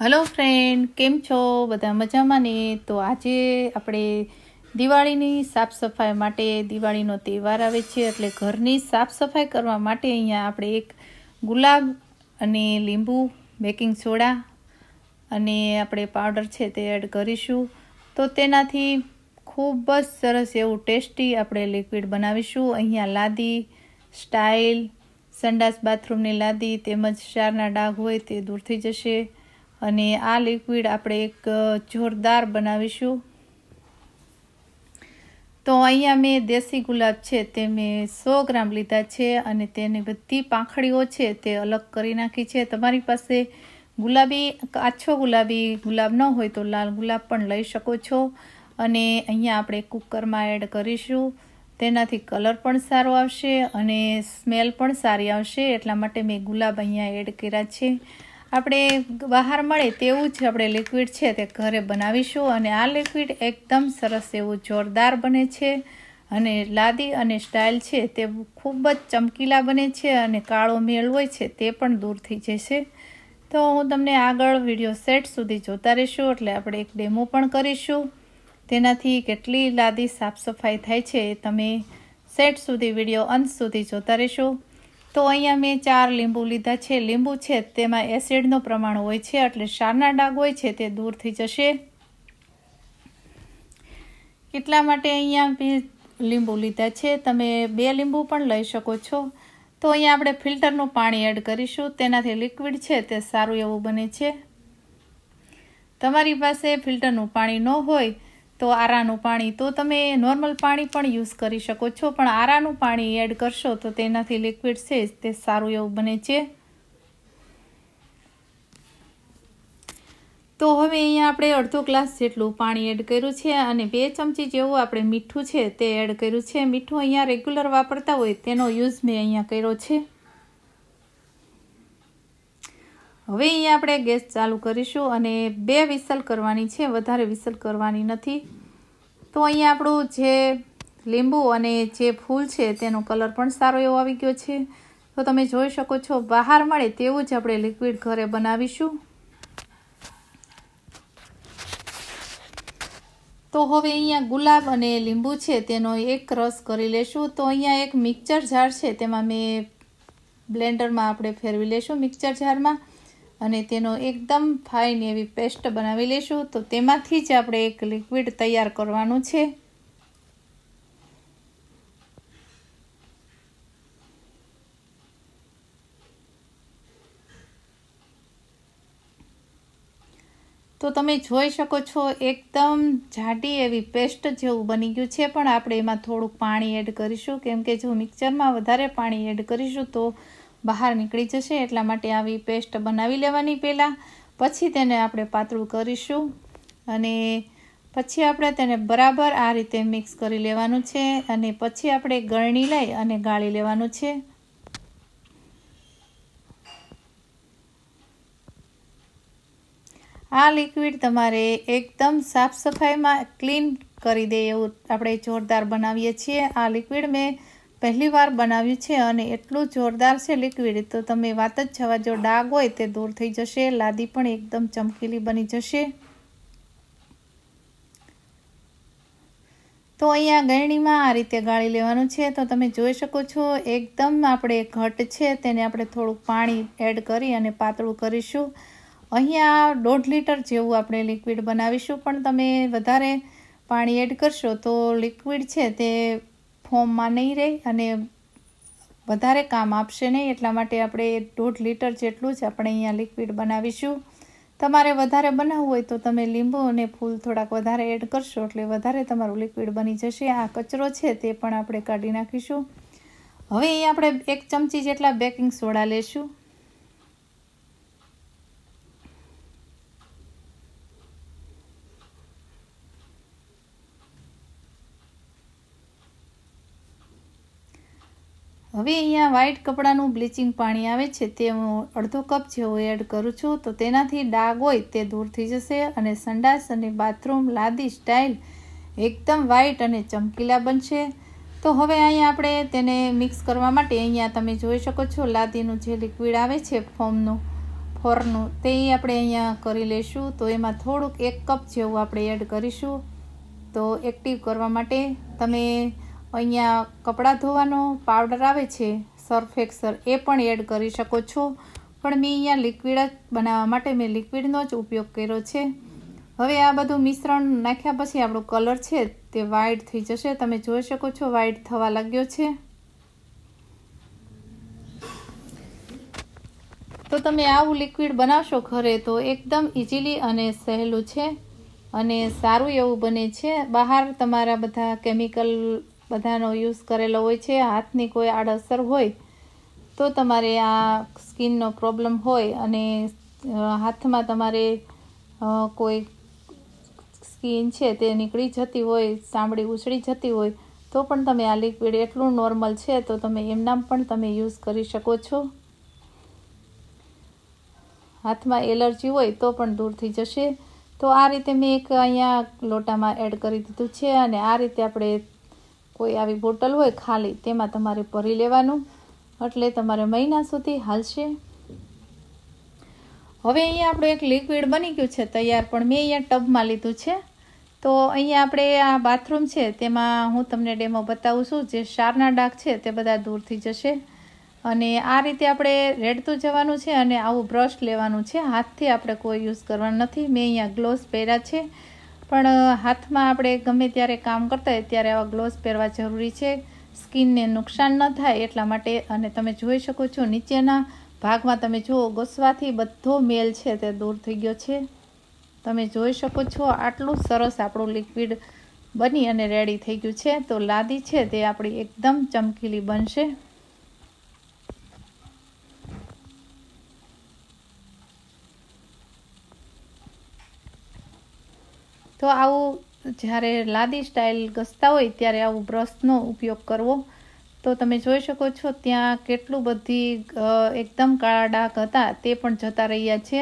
Hello friend કેમ છો? બધા મજામાં ને? તો આજે આપણે દિવાળીની સાફ સફાઈ માટે દિવાળીનો તહેવાર આવે છે, એટલે ઘરની સાફ સફાઈ કરવા માટે અહીંયા આપણે એક ગુલાબ અને લીંબુ બેકિંગ સોડા અને આપણે પાવડર છે તે એડ કરીશું. તો તેનાથી ખૂબ જ સરસ એવું ટેસ્ટી આપણે લિક્વિડ બનાવીશું. અહીંયા લાદી સ્ટાઇલ સંડાસ બાથરૂમની લાદી તેમજ શારના ડાઘ હોય તે દૂર થઈ જશે. અને આ લિક્વિડ આપણે એક જોરદાર બનાવીશું. તો અહીંયા મેં દેશી ગુલાબ છે તે મેં સો ગ્રામ લીધા છે અને તેની બધી પાંખડીઓ છે તે અલગ કરી નાખી છે. તમારી પાસે ગુલાબી આછો ગુલાબી ગુલાબ ન હોય તો લાલ ગુલાબ પણ લઈ શકો છો. અને અહીંયા આપણે કુકરમાં એડ કરીશું. તેનાથી કલર પણ સારો આવશે અને સ્મેલ પણ સારી આવશે. એટલા માટે મેં ગુલાબ અહીંયા એડ કર્યા છે. આપણે બહાર મળે તેવું જ આપણે લિક્વિડ છે તે ઘરે બનાવીશું અને આ લિક્વિડ એકદમ સરસ એવું જોરદાર બને છે અને લાદી અને સ્ટાઇલ છે તે ખૂબ જ ચમકીલા બને છે અને કાળો મેળ હોય છે તે પણ દૂર થઈ જશે. તો હું તમને આગળ વીડિયો સેટ સુધી જોતા રહીશું એટલે આપણે એક ડેમો પણ કરીશું. તેનાથી કેટલી લાદી સાફ સફાઈ થાય છે તમે સેટ સુધી વીડિયો અંત સુધી જોતા રહેશો. તો અહીંયા મેં ચાર લીંબુ લીધા છે. લીંબુ છે તેમાં એસિડનું પ્રમાણ હોય છે એટલે શારના ડાઘ હોય છે તે દૂર થઈ જશે. એટલા માટે અહીંયા લીંબુ લીધા છે. તમે બે લીંબુ પણ લઈ શકો છો. તો અહીંયા આપણે ફિલ્ટરનું પાણી એડ કરીશું. તેનાથી લિક્વિડ છે તે સારું એવું બને છે. તમારી પાસે ફિલ્ટરનું પાણી ન હોય તો આરાનું પાણી, તો તમે નોર્મલ પાણી પણ યુઝ કરી શકો છો, પણ આરાનું પાણી એડ કરશો તો તેનાથી લિક્વિડ છે તે સારું એવું બને છે. તો હવે અહીંયા આપણે અડધો ગ્લાસ જેટલું પાણી એડ કર્યું છે અને બે ચમચી જેવું આપણે મીઠું છે તે એડ કર્યું છે. મીઠું અહીંયા રેગ્યુલર વાપરતા હોય તેનો યુઝ મેં અહીંયા કર્યો છે. હવે અહીંયા આપણે ગેસ ચાલુ કરીશું અને બે વિસલ કરવાની છે, વધારે વિસલ કરવાની નથી. તો અહીંયા આપણું જે લીંબુ અને જે ફૂલ છે તેનો કલર પણ સારો એવો આવી ગયો છે. તો તમે જોઈ શકો છો, બહાર મળે તેવું જ આપણે લિક્વિડ ઘરે બનાવીશું. તો હવે અહીંયા ગુલાબ અને લીંબુ છે તેનો એક રસ કરી લેશું. તો અહીંયા એક મિક્સર જાર છે, તેમાં મેં બ્લેન્ડરમાં આપણે ફેરવી લેશું મિક્સર જારમાં. અને તેનો એકદમ ફાઇન એવી પેસ્ટ બનાવી લઈશું તો તેમાંથી જ આપણે એક લિક્વિડ તૈયાર કરવાનું છે. તો તમે જોઈ શકો છો, એકદમ જાડી એવી પેસ્ટ જેવું બની ગયું છે. પણ આપણે એમાં થોડુંક પાણી એડ કરીશું. કેમ કે જો મિક્સરમાં વધારે પાણી એડ કરીશું તો બહાર નીકળી જશે એટલા માટે આવી પેસ્ટ બનાવી લેવાની પહેલાં. પછી તેને આપણે પાતળું કરીશું અને પછી આપણે તેને બરાબર આ રીતે મિક્સ કરી લેવાનું છે અને પછી આપણે ગળણી લઈ અને ગાળી લેવાનું છે. આ લિક્વિડ તમારે એકદમ સાફ સફાઈમાં ક્લીન કરી દે એવું આપણે જોરદાર બનાવીએ છીએ. આ લિક્વિડ મેં પહેલી વાર બનાવ્યું છે અને એટલું જોરદાર છે લિક્વિડ તો તમે વાત જ છવા જો ડાઘ હોય તે દૂર થઈ જશે, લાદી પણ એકદમ ચમકીલી બની જશે. તો અહીંયા ગળણીમાં આ રીતે ગાળી લેવાનું છે. તો તમે જોઈ શકો છો, એકદમ આપણે ઘટ છે, તેને આપણે થોડુંક પાણી એડ કરી અને પાતળું કરીશું. અહીંયા દોઢ લીટર જેવું આપણે લિક્વિડ બનાવીશું. પણ તમે વધારે પાણી એડ કરશો તો લિક્વિડ છે તે ફોર્મમાં નહીં રહે અને વધારે કામ આપશે નહીં, એટલા માટે આપણે દોઢ લીટર જેટલું જ આપણે અહીંયા લિક્વિડ બનાવીશું. તમારે વધારે બનાવવું હોય તો તમે લીંબુ અને ફૂલ થોડાક વધારે એડ કરશો એટલે વધારે તમારું લિક્વિડ બની જશે. આ કચરો છે તે પણ આપણે કાઢી નાખીશું. હવે અહીં આપણે એક ચમચી જેટલા બેકિંગ સોડા લેશું. હવે અહીંયા વ્હાઈટ કપડાનું બ્લીચિંગ પાણી આવે છે તે હું અડધો કપ જેવું એડ કરું છું. તો તેનાથી ડાઘ હોય તે દૂર થઈ જશે અને સંડાસ અને બાથરૂમ લાદી સ્ટાઇલ એકદમ વ્હાઈટ અને ચમકીલા બનશે. તો હવે અહીંયા આપણે તેને મિક્સ કરવા માટે અહીંયા તમે જોઈ શકો છો લાદીનું જે લિક્વિડ આવે છે ફોર્મનું ફોરનું તે આપણે અહીંયા કરી લઈશું તો એમાં થોડુંક એક કપ જેવું આપણે એડ કરીશું. તો એક્ટિવ કરવા માટે તમે અહીંયા કપડાં ધોવાનો પાવડર આવે છે સર્ફ એક્સર એ પણ એડ કરી શકો છો. પણ મેં અહીંયા લિક્વિડ જ બનાવવા માટે મેં લિક્વિડનો જ ઉપયોગ કર્યો છે. હવે આ બધું મિશ્રણ નાખ્યા પછી આપણો કલર છે તે વ્હાઈટ થઈ જશે. તમે જોઈ શકો છો વ્હાઈટ થવા લાગ્યો છે. તો તમે આવું લિક્વિડ બનાવશો ઘરે તો એકદમ ઇઝીલી અને સહેલું છે અને સારું એવું બને છે. બહાર તમારા બધા કેમિકલ બધાનો યુઝ કરેલો હોય છે, હાથની કોઈ આડઅસર હોય, તો તમારે આ સ્કિનનો પ્રોબ્લેમ હોય અને હાથમાં તમારે કોઈ સ્કિન છે તે નીકળી જતી હોય, ચામડી ઉછળી જતી હોય, તો પણ તમે આ લિક્વિડ એટલું નોર્મલ છે, તો તમે એમનામ પણ તમે યુઝ કરી શકો છો. હાથમાં એલર્જી હોય તો પણ દૂર થઈ જશે. તો આ રીતે મેં એક અહીંયા લોટામાં એડ કરી દીધું છે અને આ રીતે આપણે કોઈ આવી બોટલ હોય ખાલી, તેમાં તમારે ભરી લેવાનું. એટલે તમારે મહિના સુધી હાલશે. હવે અહીંયા આપણું એક લિક્વિડ બની ગયું છે તૈયાર, પણ મેં અહીંયા ટબમાં લીધું છે. તો અહીંયા આપણે આ બાથરૂમ છે, તેમાં હું તમને ડેમો બતાવું છું, જે શારના ડાઘ છે તે બધા દૂર થઈ જશે. અને આ રીતે આપણે રેડતું જવાનું છે અને આવું બ્રશ લેવાનું છે. હાથથી આપણે કોઈ યુઝ કરવાનું નથી. મેં અહીંયા ગ્લોવ્સ પહેર્યા છે. પણ હાથમાં આપણે ગમે ત્યારે કામ કરતા હોય ત્યારે આવા ગ્લોવ્સ પહેરવા જરૂરી છે. સ્કિનને નુકસાન ન થાય એટલા માટે, અને તમે જોઈ શકો છો, નીચેના ભાગમાં તમે જુઓ, ઘસવાથી બધો મેલ છે તે દૂર થઈ ગયો છે. તમે જોઈ શકો છો, આટલું સરસ આપણું લિક્વિડ બની અને રેડી થઈ ગયું છે. તો લાદી છે તે આપણી એકદમ ચમકીલી બનશે. તો આવું જ્યારે લાદી સ્ટાઇલ ઘસતા હોય ત્યારે આવું બ્રશનો ઉપયોગ કરવો. તો તમે જોઈ શકો છો ત્યાં કેટલું બધી એકદમ કાળા ડાઘ હતા, તે પણ જતા રહ્યા છે.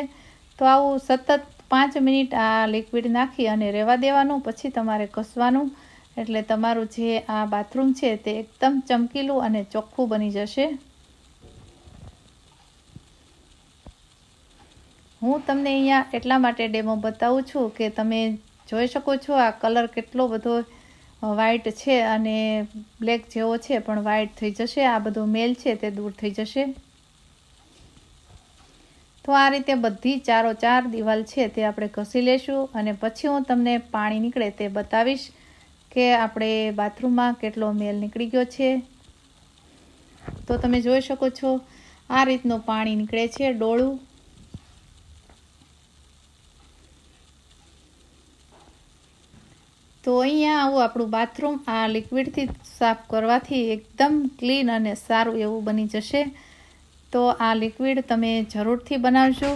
તો આવું સતત પાંચ મિનિટ આ લિક્વિડ નાખી અને રહેવા દેવાનું, પછી તમારે ઘસવાનું. એટલે તમારું જે આ બાથરૂમ છે તે એકદમ ચમકીલું અને ચોખ્ખું બની જશે. હું તમને અહીંયા એટલા માટે ડેમો બતાવું છું કે તમે જોઈ શકો છો આ કલર કેટલો બધો વ્હાઇટ છે અને બ્લેક જેવો છે, પણ વ્હાઇટ થઈ જશે. આ બધો મેલ છે તે દૂર થઈ જશે. તો આ રીતે બધી ચારો ચાર દિવાલ છે તે આપણે ઘસી લેશું અને પછી હું તમને પાણી નીકળે તે બતાવીશ કે આપણે બાથરૂમમાં કેટલો મેલ નીકળી ગયો છે. તો તમે જોઈ શકો છો આ રીતનું પાણી નીકળે છે ડોળું. તો અહીંયા આવું આપણું બાથરૂમ આ લિક્વિડથી સાફ કરવાથી એકદમ ક્લીન અને સારું એવું બની જશે. તો આ લિક્વિડ તમે જરૂરથી બનાવજો.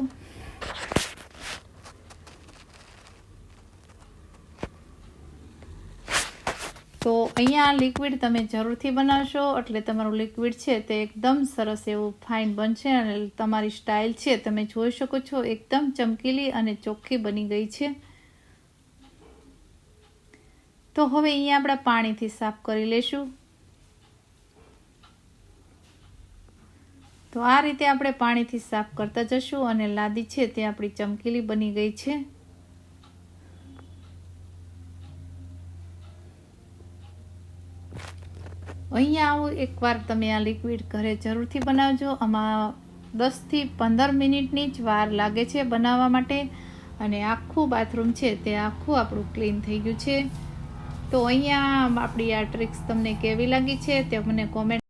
તો અહીંયા આ લિક્વિડ તમે જરૂરથી બનાવશો. એટલે તમારું લિક્વિડ છે તે એકદમ સરસ એવું ફાઇન બનશે અને તમારી સ્ટાઇલ છે, તમે જોઈ શકો છો, એકદમ ચમકીલી અને ચોખ્ખી બની ગઈ છે. તો હવે અહીંયા આપણે પાણીથી સાફ કરી લેશું. તો આ રીતે આપણે પાણીથી સાફ કરતા જશું અને લાદી છે તે આપણી ચમકીલી બની ગઈ છે. અહીંયા આવું એકવાર તમે આ લિક્વિડ ઘરે જરૂરથી બનાવજો. આમાં દસથી પંદર મિનિટની જ વાર લાગે છે બનાવવા માટે. અને આખું બાથરૂમ છે તે આખું આપણું ક્લીન થઈ ગયું છે. તો અહીંયા આપણી આ ટ્રિક્સ તમને કેવી લાગી છે તે મને કોમેન્ટ